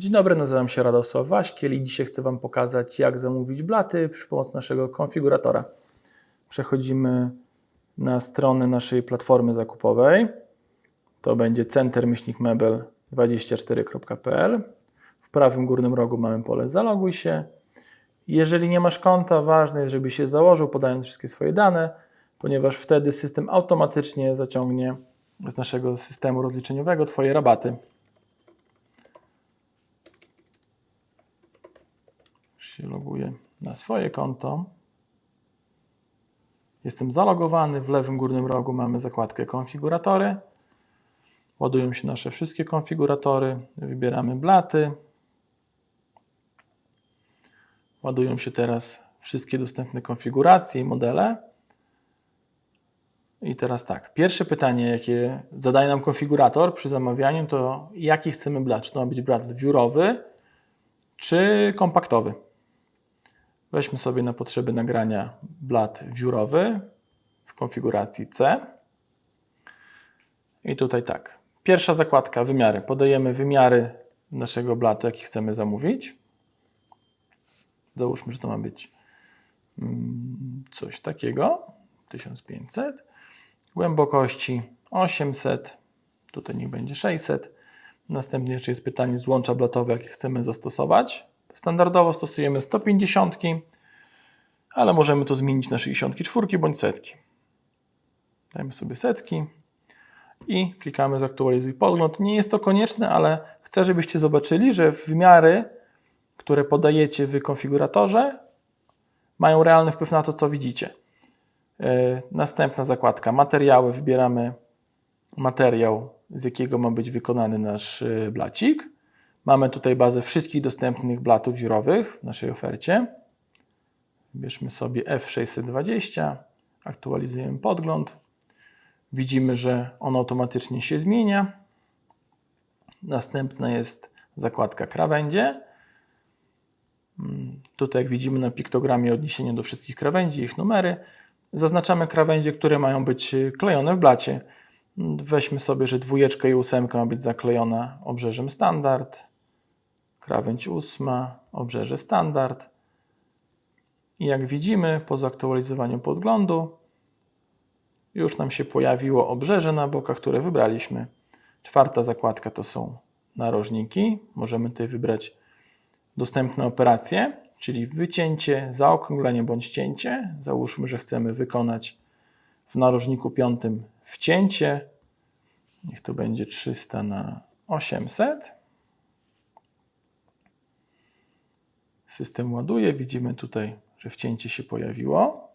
Dzień dobry, nazywam się Radosław Waśkiel i dzisiaj chcę Wam pokazać, jak zamówić blaty przy pomocy naszego konfiguratora. Przechodzimy na stronę naszej platformy zakupowej. To będzie center-mebel24.pl. W prawym górnym rogu mamy pole zaloguj się. Jeżeli nie masz konta, ważne jest, żebyś się założył, podając wszystkie swoje dane, ponieważ wtedy system automatycznie zaciągnie z naszego systemu rozliczeniowego Twoje rabaty. Się loguję na swoje konto. Jestem zalogowany. W lewym górnym rogu mamy zakładkę konfiguratory. Ładują się nasze wszystkie konfiguratory. Wybieramy blaty. Ładują się teraz wszystkie dostępne konfiguracje i modele. I teraz tak, pierwsze pytanie, jakie zadaje nam konfigurator przy zamawianiu, to jaki chcemy blat? Czy to ma być blat wiórowy, czy kompaktowy? Weźmy sobie na potrzeby nagrania blat wiórowy w konfiguracji C. I tutaj tak. Pierwsza zakładka wymiary. Podajemy wymiary naszego blatu, jaki chcemy zamówić. Załóżmy, że to ma być mm, coś takiego. 1500. Głębokości 800. Tutaj niech będzie 600. Następnie jeszcze jest pytanie złącza blatowe, jakie chcemy zastosować. Standardowo stosujemy 150, ale możemy to zmienić na 64 bądź setki. Dajmy sobie setki i klikamy zaktualizuj podgląd. Nie jest to konieczne, ale chcę, żebyście zobaczyli, że wymiary, które podajecie w konfiguratorze, mają realny wpływ na to, co widzicie. Yy, Następna zakładka materiały. Wybieramy materiał, z jakiego ma być wykonany nasz yy, blacik. Mamy tutaj bazę wszystkich dostępnych blatów wiórowych w naszej ofercie. Wybierzmy sobie F620, aktualizujemy podgląd. Widzimy, że on automatycznie się zmienia. Następna jest zakładka krawędzie. Mm, Tutaj, jak widzimy na piktogramie, odniesienie do wszystkich krawędzi, ich numery. Zaznaczamy krawędzie, które mają być klejone w blacie. Weźmy sobie, że dwójeczka i ósemka ma być zaklejona obrzeżem standard. Krawędź ósma, obrzeże standard. I jak widzimy, po zaktualizowaniu podglądu już nam się pojawiło obrzeże na bokach, które wybraliśmy. Czwarta zakładka to są narożniki. Możemy tutaj wybrać dostępne operacje, czyli wycięcie, zaokrąglenie bądź cięcie. Załóżmy, że chcemy wykonać w narożniku piątym wcięcie. Niech to będzie 300 na 800. System ładuje. Widzimy tutaj, że wcięcie się pojawiło.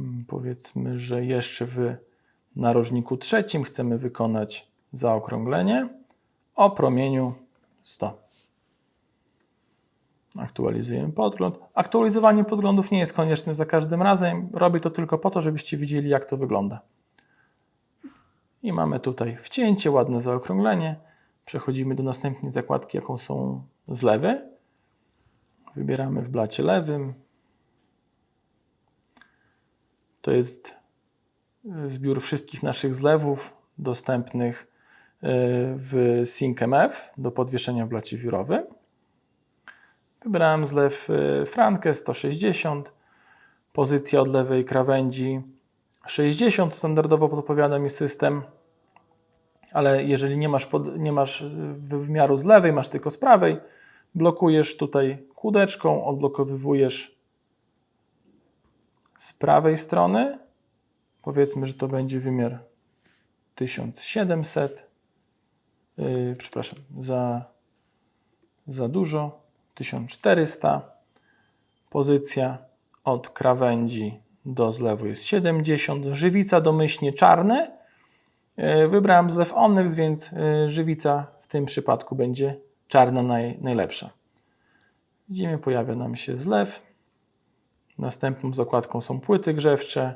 Mm, Powiedzmy, że jeszcze w narożniku trzecim chcemy wykonać zaokrąglenie o promieniu 100. Aktualizujemy podgląd. Aktualizowanie podglądów nie jest konieczne za każdym razem. Robię to tylko po to, żebyście widzieli, jak to wygląda. I mamy tutaj wcięcie, ładne zaokrąglenie. Przechodzimy do następnej zakładki, jaką są zlewy. Wybieramy w blacie lewym. To jest y, zbiór wszystkich naszych zlewów dostępnych y, w SyncMF do podwieszenia w blacie wiórowym. Wybrałem zlew y, Frankę 160. Pozycja od lewej krawędzi 60. Standardowo podpowiada mi system ale jeżeli nie masz, pod, nie masz wymiaru z lewej, masz tylko z prawej, blokujesz tutaj kółdeczką, odblokowywujesz z prawej strony. Powiedzmy, że to będzie wymiar 1700. Yy, przepraszam, za, za dużo. 1400. Pozycja od krawędzi do zlewu jest 70. Żywica domyślnie czarne. E, Wybrałem zlew Onyx, więc e, żywica w tym przypadku będzie czarna naj, najlepsza. Widzimy, pojawia nam się zlew. Następną zakładką są płyty grzewcze.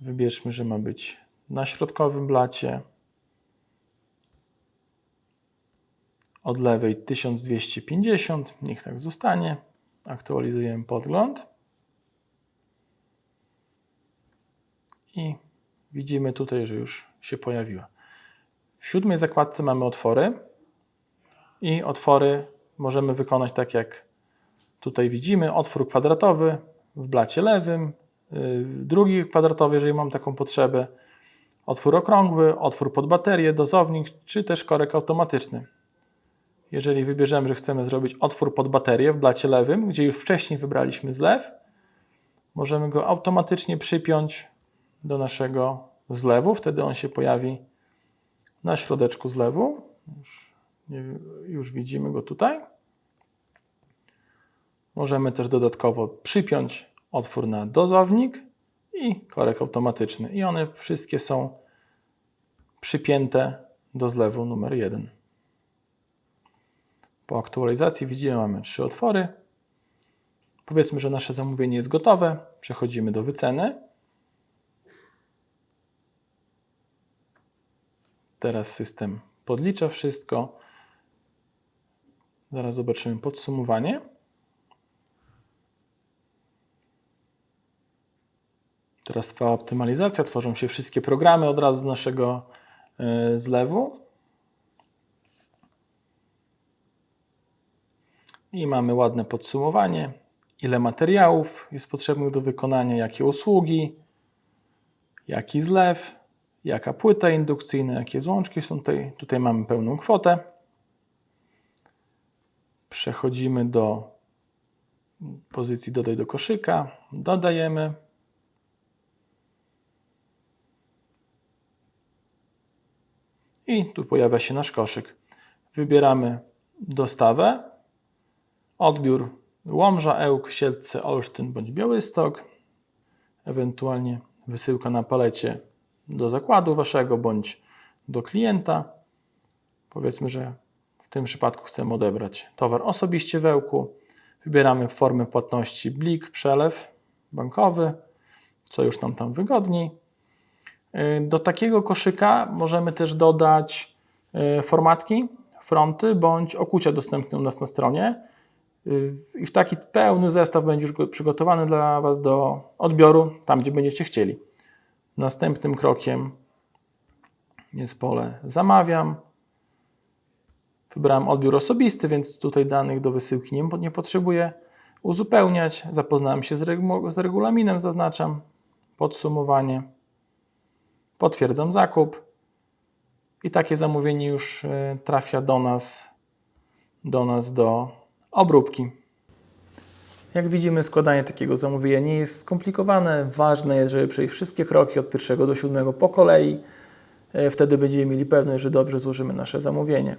Wybierzmy, że ma być na środkowym blacie. Od lewej 1250, niech tak zostanie. Aktualizujemy podgląd. I widzimy tutaj, że już się pojawiła. W siódmej zakładce mamy otwory. i otwory możemy wykonać tak jak tutaj widzimy. Otwór kwadratowy w blacie lewym, yy, drugi kwadratowy, jeżeli mam taką potrzebę, otwór okrągły, otwór pod baterię, dozownik, czy też korek automatyczny. Jeżeli wybierzemy, że chcemy zrobić otwór pod baterię w blacie lewym, gdzie już wcześniej wybraliśmy zlew, możemy go automatycznie przypiąć do naszego zlewu. Wtedy on się pojawi na środeczku zlewu. Już, nie, już widzimy go tutaj. Możemy też dodatkowo przypiąć otwór na dozownik i korek automatyczny. I one wszystkie są przypięte do zlewu numer 1. Po aktualizacji widzimy, mamy trzy otwory. Powiedzmy, że nasze zamówienie jest gotowe. Przechodzimy do wyceny. Teraz system podlicza wszystko. Zaraz zobaczymy podsumowanie. Teraz trwa optymalizacja, tworzą się wszystkie programy od razu naszego e, zlewu. I mamy ładne podsumowanie, ile materiałów jest potrzebnych do wykonania, jakie usługi, jaki zlew, jaka płyta indukcyjna, jakie złączki są tutaj. Tutaj mamy pełną kwotę. Przechodzimy do pozycji dodaj do koszyka, dodajemy. I tu pojawia się nasz koszyk. Wybieramy dostawę, odbiór Łomża, Ełk, Siedlce, Olsztyn bądź Białystok, ewentualnie wysyłka na palecie do zakładu waszego bądź do klienta. Powiedzmy, że w tym przypadku chcemy odebrać towar osobiście w Ełku. Wybieramy formę płatności blik, przelew bankowy, co już nam tam wygodniej. Y, Do takiego koszyka możemy też dodać y, formatki, fronty bądź okucia dostępne u nas na stronie. Y, I w taki pełny zestaw będzie już go- przygotowany dla Was do odbioru tam, gdzie będziecie chcieli. Następnym krokiem jest pole zamawiam. Wybrałem odbiór osobisty, więc tutaj danych do wysyłki nie, nie potrzebuję uzupełniać. Zapoznałem się z, regu- z regulaminem, zaznaczam podsumowanie. Potwierdzam zakup i takie zamówienie już e, trafia do nas, do nas do obróbki. Jak widzimy, składanie takiego zamówienia nie jest skomplikowane. Ważne jest, żeby przejść wszystkie kroki od pierwszego do siódmego po kolei. E, Wtedy będziemy mieli pewność, że dobrze złożymy nasze zamówienie.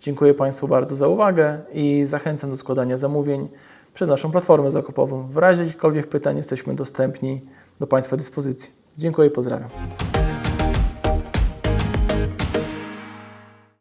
Dziękuję Państwu bardzo za uwagę i zachęcam do składania zamówień przez naszą platformę zakupową. W razie jakichkolwiek pytań jesteśmy dostępni do Państwa dyspozycji. Dziękuję i pozdrawiam.